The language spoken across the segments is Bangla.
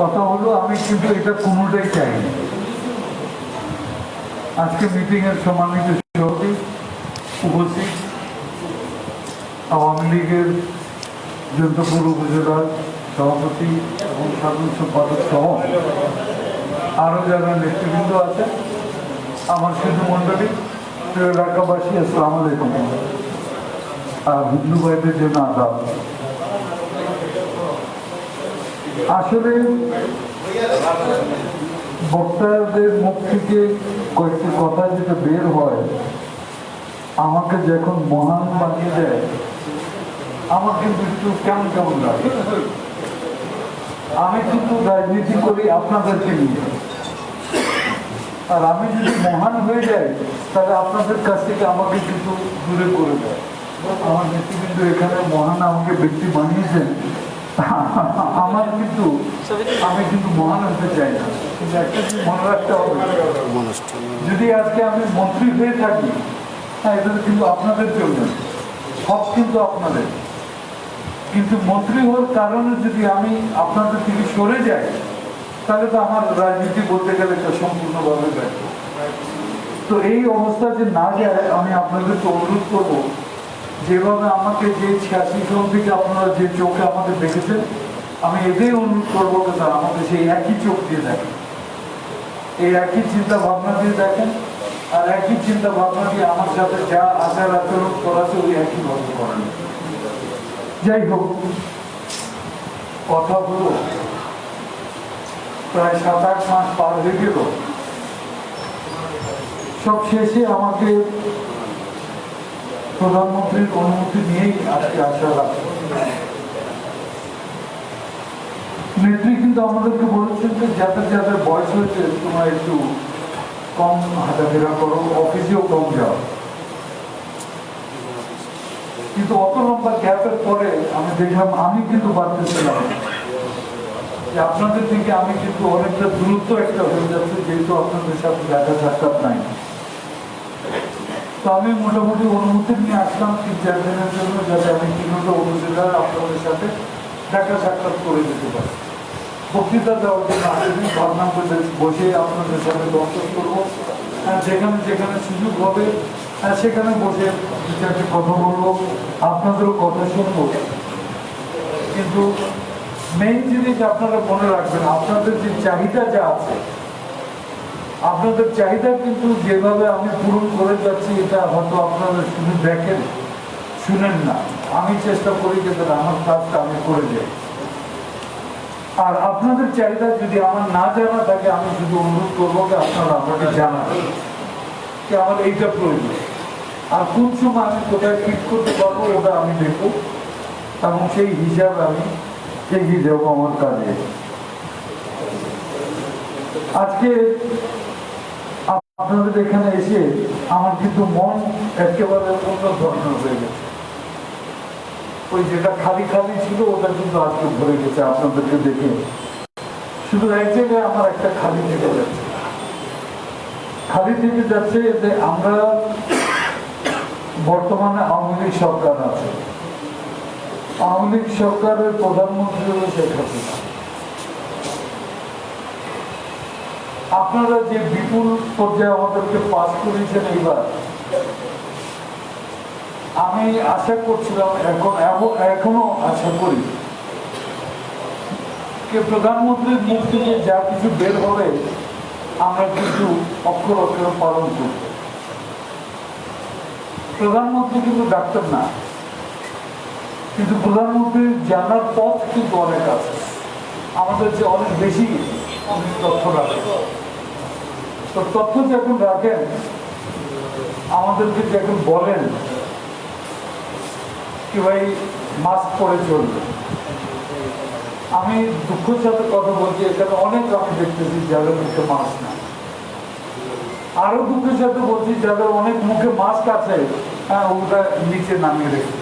কথা হলো, আমি কিন্তু এটা কোনোটাই চাইনি। আজকে মিটিং এর সম্মানিত সভাপতি উপস্থিত, আওয়ামী লীগের যন্তপুর উপজেলার সভাপতি এবং সাধারণ সম্পাদক সহ আরও যারা নেতৃবৃন্দ আছে আমার মণ্ডলী, প্রিয় এলাকাবাসী, আসসালাম আলাইকুম। আর হিন্দু ভাইদের জন্য আদাব। আসলে বক্তাদের মুখ থেকে কয়েকটি কথা যেটা বের হয়, আমাকে যখন মহান বানিয়ে দেয়, আমার কিন্তু একটু কেমন কেমন লাগে। আমি কিন্তু রাজনীতি করি আপনাদেরকে নিয়ে। আর আমি যদি মহান হয়ে যাই, তাহলে আপনাদের কাছ থেকে আমাকে কিন্তু দূরে করে দেয়। আমার নেতৃবৃন্দ এখানে মহান আমাকে ব্যক্তি বানিয়েছেন। আমার কিন্তু আমি কিন্তু মহান হতে চাই না। কিন্তু একটা মনে রাখতে হবে। যদি আজকে আমি মন্ত্রী হয়ে থাকি হ্যাঁ এটা কিন্তু আপনাদের জন্য। সব কিন্তু আপনাদের। কিন্তু মন্ত্রী হওয়ার কারণে যদি আমি আপনাদের থেকে সরে যাই তাহলে তো আমার রাজনীতি বলতে গেলে এটা সম্পূর্ণভাবে ব্যর্থ। তো এই অবস্থা যে না যায় আমি আপনাদেরকে অনুরোধ করব যেভাবে আমাকে যে ছিয়াশি জন থেকে আপনারা যে চোখে আমাকে দেখেছেন, আমি এদের অনুরোধ করব যে তারা আমাকে সেই একই চোখ দিয়ে দেখেন। এই একই চিন্তা ভাবনা দিয়ে দেখেন আর একই চিন্তা ভাবনা দিয়ে আমার সাথে যা আচার আচরণ করাছে ওই একই ভাবে করেন যাই হোক, কথা হলো, প্রায় সাত আট মাস পার হয়ে গেল। সব শেষে আমাকে প্রধানমন্ত্রীর অনুমতি নিয়েই আজকে আসা লাগছে নেত্রী কিন্তু আমাদেরকে বলেছেন যে যাদের যাদের বয়স হয়েছে, তোমরা একটু কম হাঁটাফেরা করো, অফিসেও কম যাও। কিন্তু অত লম্বা গ্যাপের পরে আমি দেখলাম, আমি কিন্তু পারতেছিলাম না। যে আপনাদের থেকে আমি কিন্তু অনেকটা দূরত্ব একটা হয়ে যাচ্ছে, যেহেতু আপনাদের সাথে দেখা সাক্ষাৎ নাই। তো আমি মোটামুটি অনুমতি নিয়ে আসলাম তিন চার দিনের জন্য, যাতে আমি তিনটা উপজেলার আপনাদের সাথে দেখা সাক্ষাৎ করে দিতে পারি। বক্তৃতা দেওয়ার জন্য আসেনি, ভাবনা করে বসে আপনাদের সাথে দর্শন করব। যেখানে যেখানে সুযোগ হবে সেখানে বসে দু চারটে কথা বলব, আপনাদেরও কথা শুনব। কিন্তু মেইন জিনিস আপনারা মনে রাখবেন, আপনাদের যে চাহিদা যা আছে আপনাদের চাহিদা কিন্তু যেভাবে আমি পূরণ করে যাচ্ছি, এটা হয়তো আপনারা শুধু দেখেন, শুনেন না। আমি চেষ্টা করি যাতে আমার কাজটা আমি করে যাই আর আপনাদের চাহিদা যদি আমার না জানা থাকে, আমি শুধু অনুরোধ করব যে আপনারা আমাকে জানান যে আমার এইটা প্রয়োজন। আর কোন সময় আমি কোথায় ফিট করতে পারব ওটা আমি দেখব। এবং সেই হিসাবে আমি এগিয়ে যাব আমার কাজে। আজকে আপনাদের এখানে এসে আমার কিন্তু মন একেবারে অন্য ধরনের হয়ে গেছে। ওই যেটা খালি খালি ছিল, ওটা কিন্তু আজকে ভরে গেছে, আপনাদেরকে দেখে। শুধু এক জায়গায় আমার একটা খালি থেকে যাচ্ছে। খালি থেকে যাচ্ছে যে আমরা বর্তমানে আওয়ামী লীগ সরকার আছে। আওয়ামী লীগ সরকারের প্রধানমন্ত্রী হলো শেখ হাসিনা। আপনারা যে বিপুল পর্যায়ে আমাদেরকে পাস করেছেন এইবার, আমি আশা করছিলাম এখন এখনও আশা করি প্রধানমন্ত্রীর মুখ থেকে যা কিছু বের হবে, আমরা কিন্তু অক্ষর অক্ষর পালন করব। প্রধানমন্ত্রী কিন্তু ডাক্তার না, কিন্তু প্রধানমন্ত্রীর জানার পথ কিন্তু অনেক আছে। আমাদের যে অনেক বেশি তথ্য রাখেন তো তথ্য যখন রাখেন, আমাদেরকে যখন বলেন কি ভাই মাস্ক পরে চলবে। আমি দুঃখের সাথে কথা বলছি, এখানে অনেক আমি দেখতেছি যাদের মুখে মাস্ক না আরও দুঃখের সাথে বলছি, যাদের অনেক মুখে মাস্ক আছে হ্যাঁ ওটা নিচে নামিয়ে রেখে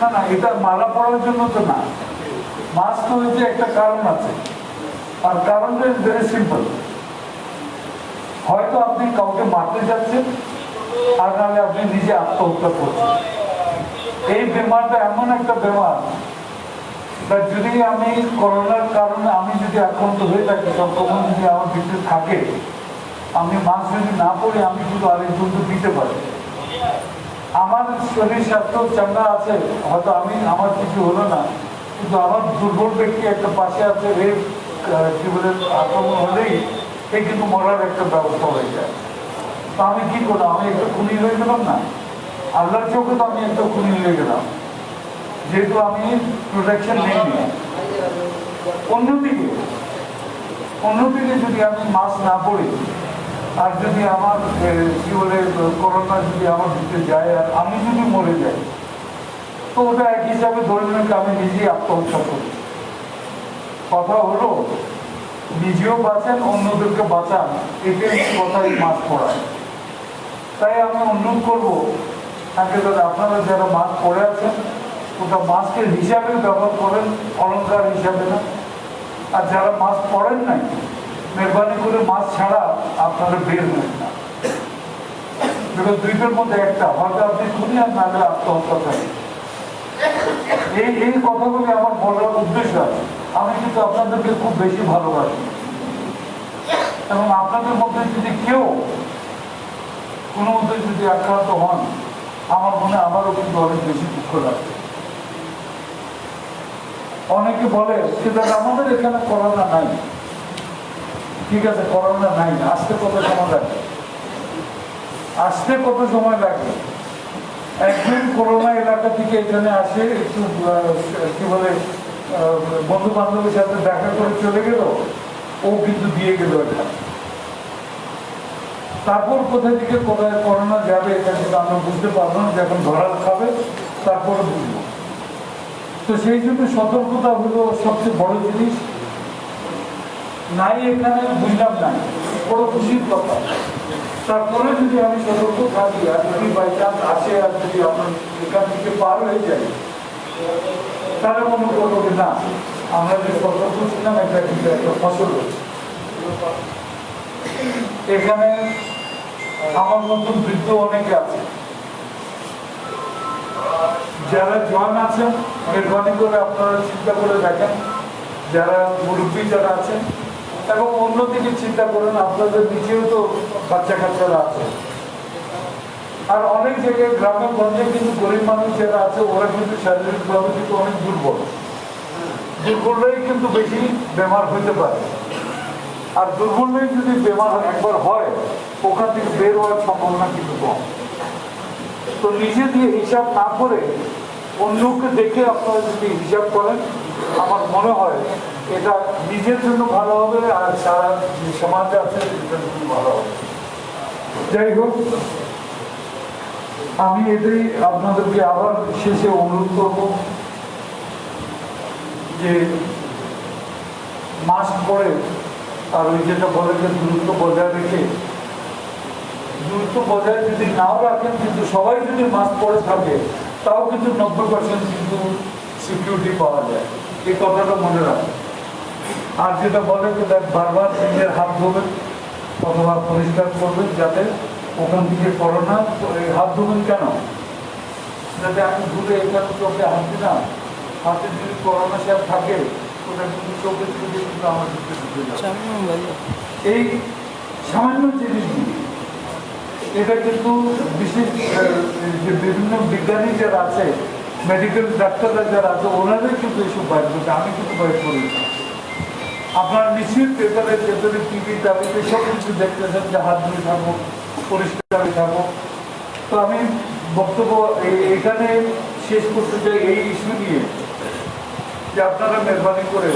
না না, এটা মালা পড়ার জন্য তো না। মাস্ক তো হয়েছে একটা কারণ আছে। আর কারণটা ইজ ভেরি সিম্পল হয়তো আপনি কাউকে মারতে যাচ্ছেন, আর নাহলে আপনি নিজে আত্মহত্যা করছেন। এই বেমারটা এমন একটা বেমার যদি আমি করোনার কারণে আমি যদি আক্রান্ত হয়ে থাকি, সংক্রমণ যদি আমার ভিতরে থাকে, আমি মাস্ক যদি না পরে, আমি কিন্তু আরেকজনকে দিতে পারি। আমার শরীর স্বাস্থ্য চাঙ্গা আছে, হয়তো আমি, আমার কিছু হলো না, কিন্তু আমার দুর্বল ব্যক্তি একটা পাশে আছে এর বলে আক্রমণ হলেই সে কিন্তু মরার একটা ব্যবস্থা হয়ে যায়। তো আমি কি করলাম? আমি একটা খুনি হয়ে গেলাম না? আল্লাহর চোখে তো আমি একটা খুনি হয়ে গেলাম। যেহেতু আমি প্রোটেকশন নেইনি। অন্যদিকে অন্যদিকে যদি আমি মাস্ক না পড়ি, আর যদি আমার কি বলে করোনা যদি আমার ভিতরে যায়, আর আমি যদি মরে যাই, তো ওটা এক হিসাবে ধরে নেন আমি নিজেই আত্মহত্যা করি। কথা হলো, নিজেও বাঁচান, অন্যদেরকে বাঁচান, এটাই কথাই মাছ পড়ায় তাই আমি অনুরোধ করব, তাকে দাদা আপনারা যারা মাছ পরে আছেন, ওটা মাস্কের হিসাবে ব্যবহার করেন অলঙ্কার হিসাবে না। আর যারা মাছ পরেন নাই, মেহরবানি করে মাস্ক ছাড়া আপনারা বের নেন না। এবার দুইটার মধ্যে একটা, হয়তো আপনি খুনি আর নাহলে আত্মহত্যা এই এই কথাগুলি আমার বলার উদ্দেশ্য আছে। আমি কিন্তু আপনাদেরকে খুব বেশি ভালোবাসি। এবং আপনাদের মধ্যে যদি কেউ কোনো মধ্যে যদি আক্রান্ত হন, আমার মনে আমারও কিন্তু অনেক বেশি দুঃখ লাগবে। অনেকে বলে সেটা আমাদের এখানে করোনা নাই। ঠিক আছে, করোনা নাই, আসতে কত সময় লাগে আসতে কত সময় লাগে একজন করোনা এলাকা থেকে এখানে আসে একটু কি বলে বন্ধু বান্ধবের সাথে দেখা করে চলে গেল, ও কিন্তু দিয়ে গেল এখানে তারপর কোথা থেকে কোথায় করোনা যাবে এটা কিন্তু আমরা বুঝতে পারব না যখন ধরাল খাবে, তারপরে বুঝব। তো সেই জন্য সতর্কতা হলো সবচেয়ে বড় জিনিস। নাই এখানে বুঝলাম নাই, বড় খুশির কথা। তারপরে যদি আমি সতর্ক থাকি আর যদি বাই চান্স আসে আর যদি আমার এখান থেকে পার হয়ে যায় তাহলে মনে করব যে না। আমরা যে সতর্ক ছিলাম এটা কিন্তু একটা ফসল এখানে আমার মতন বৃদ্ধ অনেকে আছে। যারা জওয়ান আছেন, মেহরবানি করে আপনারা চিন্তা করে দেখেন। যারা মুরব্বী যারা আছেন, এবং অন্যদিকে চিন্তা করেন, আপনাদের নিচেও তো বাচ্চা কাচ্চারা আছে। আর অনেক জায়গায় গ্রামে গঞ্জে কিন্তু গরিব মানুষ যারা আছে, ওরা কিন্তু শারীরিকভাবে কিন্তু অনেক দুর্বল। দুর্বলরাই কিন্তু বেশি বেমার হইতে পারে। আর দুর্বলরাই যদি বেমার একবার হয়, ওখান থেকে বের হওয়ার সম্ভাবনা কিন্তু কম। তো নিজে দিয়ে হিসাব না করে অন্যকে দেখে আপনারা যদি হিসাব করেন, আমার মনে হয় এটা নিজের জন্য ভালো হবে আর সারা সমাজ আছে ভালো হবে। যাই হোক। আমি এটাই আপনাদেরকে আবার শেষে অনুরোধ করব যে মাস্ক পরে আর ওই যেটা বলে যে দূরত্ব বজায় রেখে, দূরত্ব বজায় যদি নাও রাখেন, কিন্তু সবাই যদি মাস্ক পরে থাকে, তাও কিন্তু নব্বই পার্সেন্ট কিন্তু সিকিউরিটি পাওয়া যায়। এই কথাটা মনে রাখেন। আর যেটা বলে যে দেখ বারবার নিজের হাত ধোবেন অথবা পরিষ্কার করবেন যাতে ওখান থেকে করোনা হাত ধোবেন কেন? যাতে আমি ঘুরে এখানে চোখে হাত দিলাম। হাতে যদি করোনা সার থাকে ওটা কিন্তু চোখে থেকে কিন্তু আমার এই সামান্য জিনিসগুলি এটা কিন্তু বিশেষ যে বিভিন্ন বিজ্ঞানী যারা আছে মেডিকেল ডাক্তাররা যারা আছে ওনারাই কিন্তু এইসব বাইর করছে আমি কিন্তু বাইর করি। আপনারা নিশ্চিত পেপারে পেপারে টিভি টাভিতে সব কিছু দেখতেছেন যে হাত ধুয়ে থাকব। পরিষ্কার হয়ে থাকব। তো আমি বক্তব্য এই- এখানে শেষ করতে চাই এই ইস্যু নিয়ে যে আপনারা মেহরবানি করে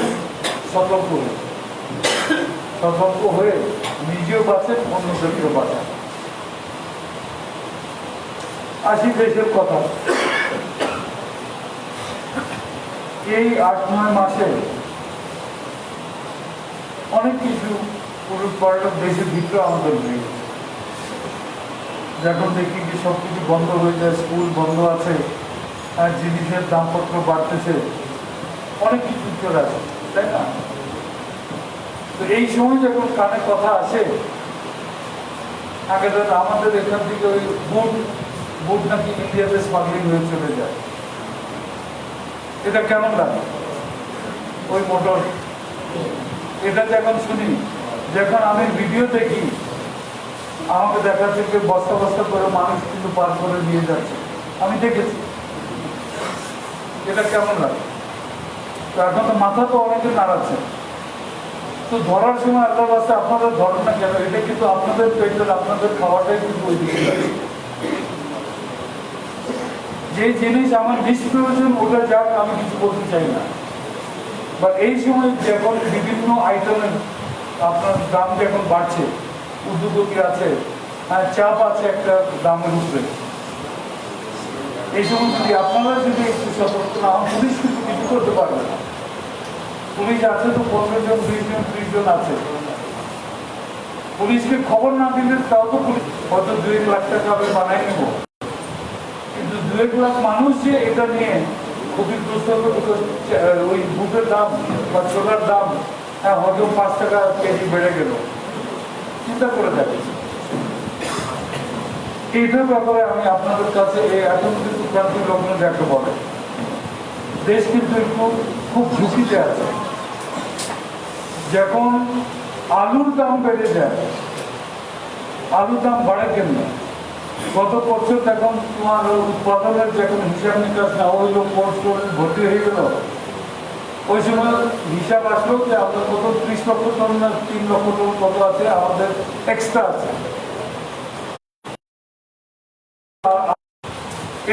সতর্ক হন সতর্ক হয়ে নিজেও বাঁচেন অন্যদেরকেও বাঁচান। আসি দেশের কথা। এই আট নয় মাসে অনেক কিছু পুরুষ পর্যটক দেশের ভিতরে আমাদের নেই যখন দেখি যে সব কিছু বন্ধ হয়ে যায়, স্কুল বন্ধ আছে, আর জিনিসের দামপত্র বাড়তেছে, অনেক কিছু চলে আসে, তাই না? তো এই সময় যখন কানে কথা আসে, আগে ধর আমাদের এখান থেকে ওই বুট বুট নাকি ইন্ডিয়াতে স্মাগলিং হয়ে চলে যায়। এটা কেমন লাগে? ওই মোটর? এটা যখন শুনি, যখন আমি ভিডিও দেখি আমাকে দেখাচ্ছে যে বস্তা বস্তা করে মানুষ কিন্তু পার করে নিয়ে যাচ্ছে। আমি দেখেছি। এটা কেমন লাগে? তো এখন তো মাথা তো অনেকে নাড়াচ্ছে। তো ধরার সময় আল্লাহ বাস্তে আপনারা ধরেন না কেন? এটা কিন্তু আপনাদের পেটের, আপনাদের খাওয়াটাই কিন্তু ওই দিকে যে জিনিস আমার নিষ্প্রয়োজন, ওটা যাক, আমি কিছু বলতে চাই না। বা এই সময় যখন বিভিন্ন আইটেমের আপনার দাম যখন বাড়ছে উদ্যোগতি আছে হ্যাঁ চাপ আছে একটা দামের উপরে। এই সময় যদি আপনারা যদি একটু সতর্ক না পুলিশ কিন্তু কিছু করতে পারবে না। পুলিশ আছে তো পনেরো জন, বিশ জন, ত্রিশ জন আছে। পুলিশকে খবর না দিলে তাও তো পুলিশ হয়তো দুই এক লাখ টাকা আমি বানাই নেব। কিন্তু দু এক লাখ মানুষ যে এটা নিয়ে ক্ষতিগ্রস্ত ওই বুটের দাম বা ছোলার দাম হ্যাঁ হয়তো পাঁচ টাকা কেজি বেড়ে গেল। চিন্তা করে দেখেন। এইটার ব্যাপারে আমি আপনাদের কাছে এই এখন কিন্তু যাকে বলে। দেশ কিন্তু একটু খুব ঝুঁকিতে আছে। যখন আলুর দাম বেড়ে যায়, আলুর দাম বাড়ে কেন গত বছর যখন তোমার উৎপাদনের যখন হিসাব নিকাশ নেওয়া হইল কোর্স ভর্তি হয়ে গেল ওই সময় হিসাব আসলো যে আপনার কত, ত্রিশ লক্ষ টন না তিন লক্ষ টন কত আছে, আমাদের এক্সট্রা আছে।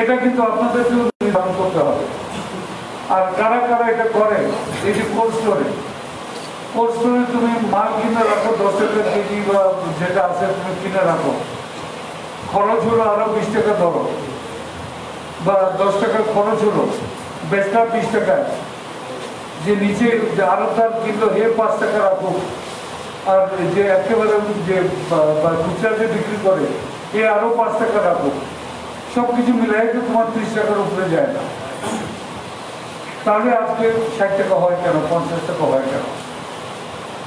এটা কিন্তু আপনাদেরকেও নির্ধারণ করতে হবে। আর কারা কারা এটা করে, এই যে কোল্ড স্টোরে কোল্ড স্টোরে তুমি মাল কিনে রাখো, দশ টাকা কেজি বা যেটা আছে তুমি কিনে রাখো। খরচ হলো আরও বিশ টাকা ধরো, বা দশ টাকার খরচ হলো, বেচটা বিশ টাকায় যে নিচে তার কিনলো হে পাঁচ টাকা রাখো আর যে একেবারে যে খুচরাতে বিক্রি করে এ আরও পাঁচ টাকা রাখো সব কিছু মিলাই তো তোমার ত্রিশ টাকার উপরে যায় না। তাহলে আজকে ষাট টাকা হয় কেন? পঞ্চাশ টাকা হয় কেন?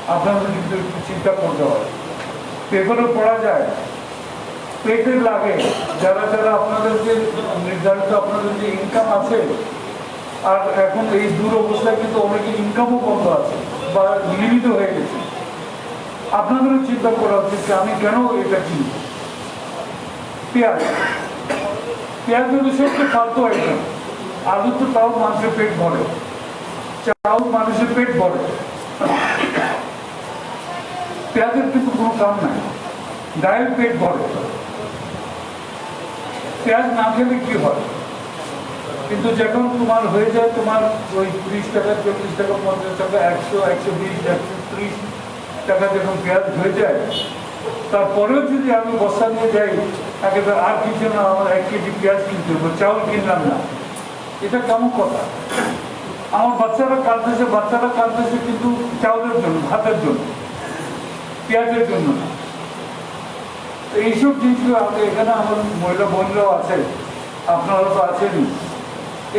আপনাদের কিন্তু একটু চিন্তা করতে হয়। পেপারে পড়া যায়। পেটের লাগে। যারা যারা আপনাদের যে নির্ধারিত আপনাদের যে ইনকাম আছে আর এখন এই দূর অবস্থায় কিন্তু অনেকে ইনকামও বন্ধ আছে বা নির্মিত হয়ে গেছে। আপনাদেরও চিন্তা করা উচিত যে আমি কেন এটা কিনি? পেঁয়াজ। পেঁয়াজ হলো সবচেয়ে ফালতু আইটেম আলু তো তাও মানুষের পেট ভরে। চাউল মানুষের পেট ভরে। পেঁয়াজের কিন্তু কোনো কাম নাই। ডায়ের পেট ভরে। পেঁয়াজ না খেলে কি হয়? কিন্তু যখন তোমার হয়ে যায় তোমার ওই ত্রিশ টাকা, চল্লিশ টাকা, পঞ্চাশ টাকা, একশো একশো বিশ, একশো ত্রিশ টাকা যখন পেঁয়াজ হয়ে যায়, তারপরেও যদি আমি বস্তা নিয়ে যাই, একেবারে আর কিছু না, আমার এক কেজি পেঁয়াজ কিনতে হবে, চাউল কিনলাম না। এটা কেমন কথা? আমার বাচ্চারা কাঁদতেছে বাচ্চারা কাঁদতেছে কিন্তু চাউলের জন্য, ভাতের জন্য, পেঁয়াজের জন্য না। এইসব জিনিসগুলো আমাকে এখানে আমার মহিলা বোনরাও আছে আপনারা তো আছেনই।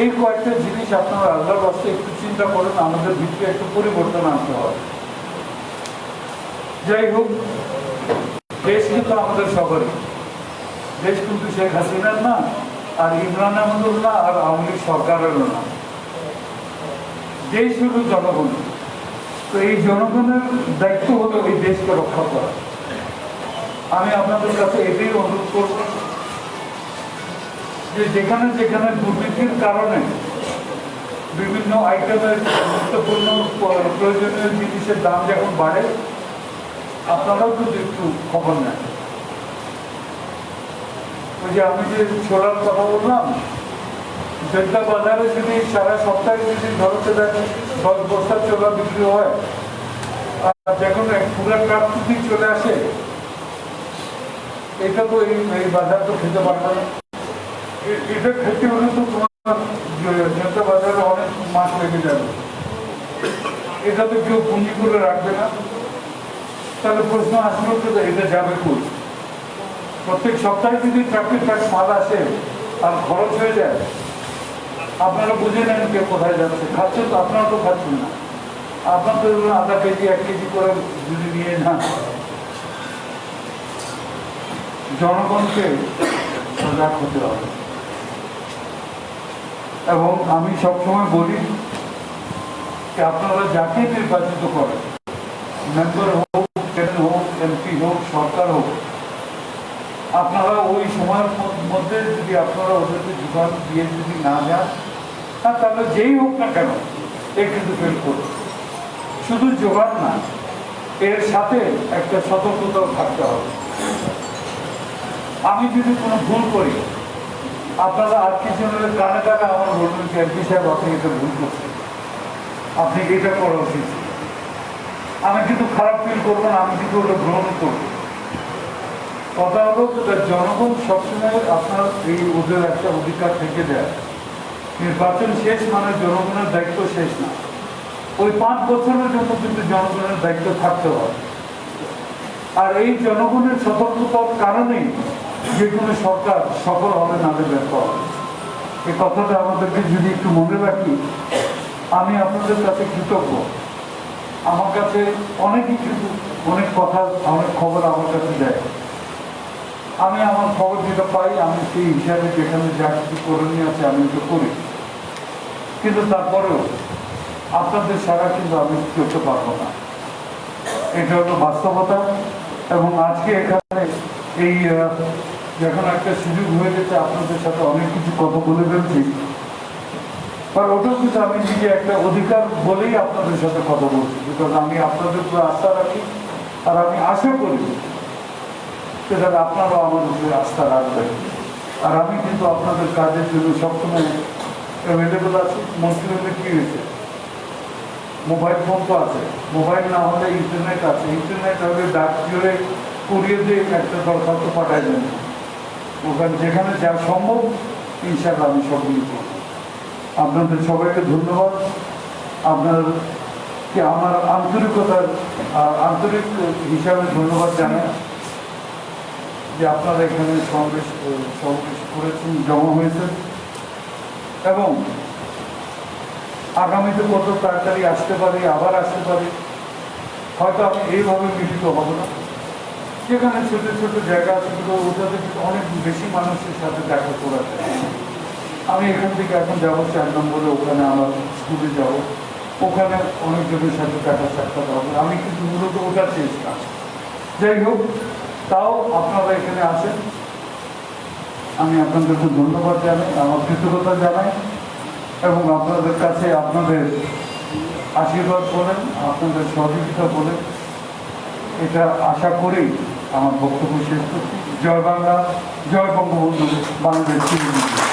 এই কয়েকটা জিনিস আপনারা আল্লাহর বাস্তে একটু চিন্তা করেন, আমাদের ভিতরে একটু পরিবর্তন আনতে হবে। যাই হোক, দেশ কিন্তু আমাদের সবারই। দেশ কিন্তু শেখ হাসিনার না, আর ইমরান আহমদুল না, আর আওয়ামী লীগ সরকারেরও না। দেশ হলো জনগণ। তো এই জনগণের দায়িত্ব হলো এই দেশকে রক্ষা করা। আমি আপনাদের কাছে এটাই অনুরোধ করব যে যেখানে যেখানে দুর্নীতির কারণে বিভিন্ন আইটেমের গুরুত্বপূর্ণ প্রয়োজনীয় জিনিসের দাম যখন বাড়ে, আপনারাও কিন্তু একটু খবর নেন। ওই যে আমি যে ছোলার কথা বললাম, জেদ্দা বাজারে যদি সারা সপ্তাহে যদি ধরতে দেন দশ বস্তা ছোলা বিক্রি হয়, আর যখন পুরা যদি চলে আসে, এটা তো এই বাজার তো খেতে পারবে না। এটা খেতে হলে তো তোমার জেদ্দা বাজারে অনেক মাছ লেগে যাবে। এটা তো কেউ পুঁজি করে রাখবে না। তাহলে প্রশ্ন আসলো যে এটা যাবে কই? প্রত্যেক সপ্তাহে যদি ট্রাফিক ট্রাক মাল আসে আর খরচ হয়ে যায়, আপনারা বুঝে নেন কে কোথায় যাচ্ছে। খাচ্ছেন তো, আপনারা তো খাচ্ছেন না। আপনাদের আধা কেজি, এক কেজি করে যদি নিয়ে যান। জনগণকে সজাগ হতে হবে। এবং আমি সবসময় বলি যে আপনারা যাকে নির্বাচিত করেন মেম্বার হোক ক্যাডেট হোক এমপি হোক, সরকার হোক, আপনারা ওই সময়ের মধ্য- যদি আপনারা ওদেরকে যোগান দিয়ে যদি না যান হ্যাঁ তাহলে যেই হোক না কেন, এ কিন্তু ফেল করবে। শুধু জোগান না, এর সাথে একটা সতর্কতাও থাকতে হবে। আমি যদি কোনো ভুল করি আপনারা আর কিছু কানে কানে আমার বলবেন যে এমপি সাহেব, আপনি এটা ভুল করছেন। আপনি এটা করা উচিত। আমি কিন্তু খারাপ ফিল করব না, আমি কিন্তু ওটা গ্রহণ করব। কথা হলো জনগণ সবসময় আপনার এই ওদের একটা অধিকার থেকে দেয়। নির্বাচন শেষ মানে জনগণের দায়িত্ব শেষ না। ওই পাঁচ বছরের জন্য কিন্তু জনগণের দায়িত্ব থাকতে হয় আর এই জনগণের সতর্কতার কারণেই যে কোনো সরকার সফল হবে না হবে। এই কথাটা আমাদেরকে যদি একটু মনে রাখি, আমি আপনাদের কাছে কৃতজ্ঞ। আমার কাছে অনেকই কিন্তু অনেক কথা, অনেক খবর আমার কাছে দেয়। আমি আমার খবর যেটা পাই, আমি সেই হিসাবে যেখানে যা কিছু করণীয় আছে, আমি ওটা করি। কিন্তু তারপরেও আপনাদের সারা কিন্তু আমি করতে পারব না। এটা হলো বাস্তবতা এবং আজকে এখানে এই যখন একটা সুযোগ হয়ে গেছে, আপনাদের সাথে অনেক কিছু কথা বলে ফেলছি। আর কিন্তু আমি নিজে একটা অধিকার বলেই আপনাদের সাথে কথা বলছি বিকজ আমি আপনাদের উপরে আস্থা রাখি, আর আমি আশা করি সেটা আপনারাও আমার উপরে আস্থা রাখবেন। আর আমি কিন্তু আপনাদের কাজের জন্য সবসময় অ্যাভেলেবল আছি। মন্ত্রী হলে কি হয়েছে? মোবাইল ফোন তো আছে। মোবাইল না হলে ইন্টারনেট আছে। ইন্টারনেট হলে ডাক দিয়ে কুড়িয়ে দিয়ে একটা দরখাস্ত পাঠাই দেন। ওখানে যেখানে যা সম্ভব, ইনশাআল্লাহ আমি সবগুলি করব আপনাদের সবাইকে ধন্যবাদ। আপনার কি আমার আন্তরিকতার আন্তরিক হিসাবে ধন্যবাদ জানাই যে আপনারা এখানে সমাবেশ সমাবেশ করেছেন, জমা হয়েছে। এবং আগামীতে কত তাড়াতাড়ি আসতে পারি, আবার আসতে পারি, হয়তো আমি এইভাবে মিলিত হব না। যেখানে ছোট ছোট জায়গা আছে ওটাতে অনেক বেশি মানুষের সাথে দেখা করা আমি এখান থেকে এখন যাব চার নম্বরে, ওখানে আমার স্কুলে যাব। ওখানে অনেকজনের সাথে দেখা সাক্ষাৎ হবে। আমি কিন্তু মূলত ওটা চেয়েছিলাম যাই হোক, তাও আপনারা এখানে আসেন। আমি আপনাদেরকে ধন্যবাদ জানাই, আমার কৃতজ্ঞতা জানাই, এবং আপনাদের কাছে আপনাদের আশীর্বাদ বলেন, আপনাদের সহযোগিতা বলেন। এটা আশা করেই আমার বক্তব্য শেষ করছি জয় বাংলা জয় বঙ্গবন্ধু বাংলাদেশ।